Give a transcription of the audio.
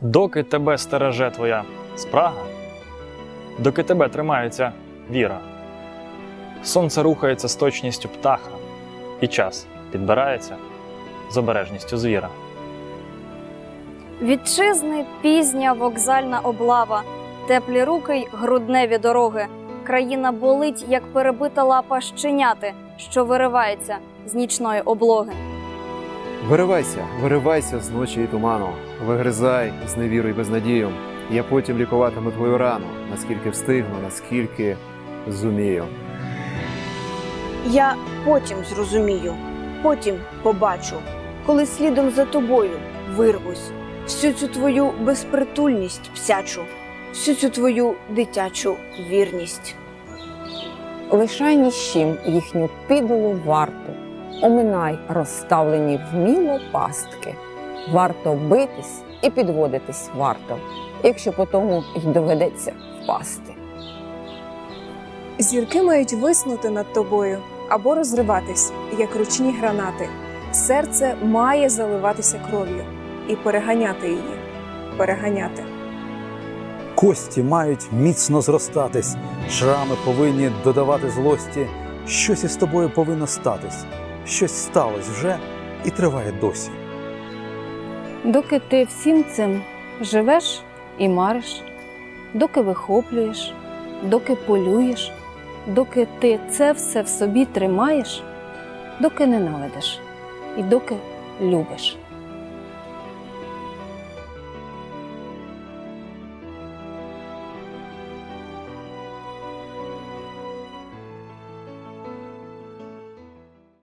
Доки тебе стереже твоя спрага, доки тебе тримається віра, сонце рухається з точністю птаха, і час підбирається з обережністю звіра. Вітчизни пізня вокзальна облава, теплі руки й грудневі дороги. Країна болить, як перебита лапа щеняти, що виривається з нічної облоги. Виривайся, виривайся з ночі і туману, вигризай з невірою і безнадію. Я потім лікуватиму твою рану, наскільки встигну, наскільки зумію. Я потім зрозумію, потім побачу, коли слідом за тобою вирвусь, всю цю твою безпритульність псячу, всю цю твою дитячу вірність. Лишай ні з чим їхню підлу варту, оминай розставлені вміло пастки. Варто битись і підводитись варто, якщо по тому й доведеться впасти. Зірки мають виснути над тобою або розриватись, як ручні гранати. Серце має заливатися кров'ю і переганяти її, переганяти. Кості мають міцно зростатись, шрами повинні додавати злості. Щось із тобою повинно статись, щось сталося вже і триває досі. Доки ти всім цим живеш і мариш, доки вихоплюєш, доки полюєш, доки ти це все в собі тримаєш, доки ненавидиш і доки любиш.